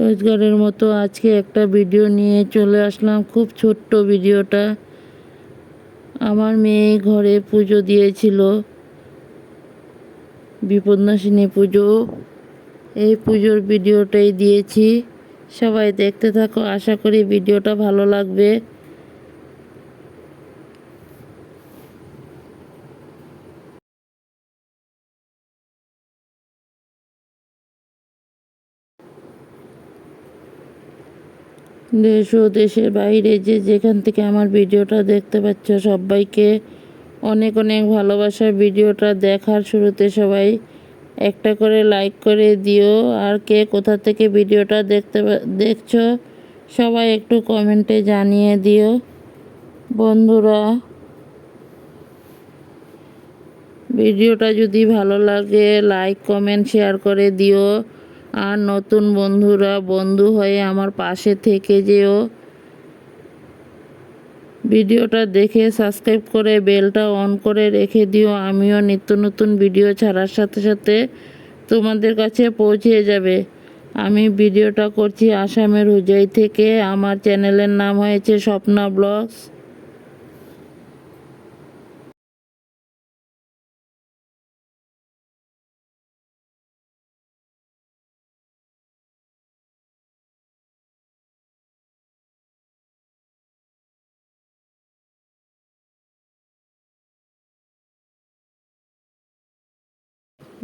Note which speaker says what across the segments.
Speaker 1: রোজগারের মতো আজকে একটা ভিডিও নিয়ে চলে আসলাম, খুব ছোট্ট ভিডিওটা। আমার মেয়ে ঘরে পুজো দিয়েছিল, বিপদনাশিনী পুজো। এই পুজোর ভিডিওটাই দিয়েছি। সবাই দেখতে থাকো, আশা করি ভিডিওটা ভালো লাগবে। দেশ ও দেশের বাইরে যে যেখান থেকে আমার ভিডিওটা দেখতে পাচ্ছ, সবাইকে অনেক অনেক ভালোবাসার ভিডিওটা দেখার শুরুতে সবাই একটা করে লাইক করে দিও। আর কে কোথা থেকে ভিডিওটা দেখতে দেখছ, সবাই একটু কমেন্টে জানিয়ে দিও। বন্ধুরা, ভিডিওটা যদি ভালো লাগে লাইক কমেন্ট শেয়ার করে দিও। আর নতুন বন্ধুরা, বন্ধু হয়ে আমার পাশে থেকে যেও। ভিডিওটা দেখে সাবস্ক্রাইব করে বেলটা অন করে রেখে দিও। আমিও নিত্য নতুন ভিডিও ছাড়ার সাথে সাথে তোমাদের কাছে পৌঁছে যাবে। আমি ভিডিওটা করছি আসামের হুজাই থেকে। আমার চ্যানেলের নাম হয়েছে স্বপ্না ব্লগস।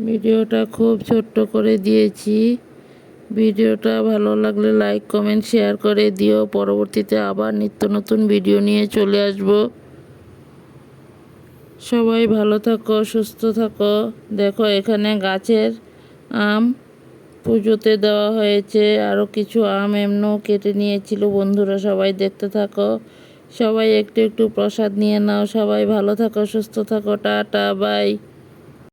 Speaker 1: ভিডিওটা খুব ছোট্ট করে দিয়েছি। ভিডিওটা ভালো লাগলে লাইক, কমেন্ট, শেয়ার করে দিও। পরবর্তীতে আবার নিত্য নতুন ভিডিও নিয়ে চলে আসব। সবাই ভালো থাকো, সুস্থ থাকো। দেখো, এখানে গাছের আম পুজোতে দেওয়া হয়েছে। আরও কিছু আম এমনও কেটে নিয়েছিল। বন্ধুরা, সবাই দেখতে থাকো। সবাই একটু একটু প্রসাদ নিয়ে নাও। সবাই ভালো থাকো, সুস্থ থাকো। Tata, bye.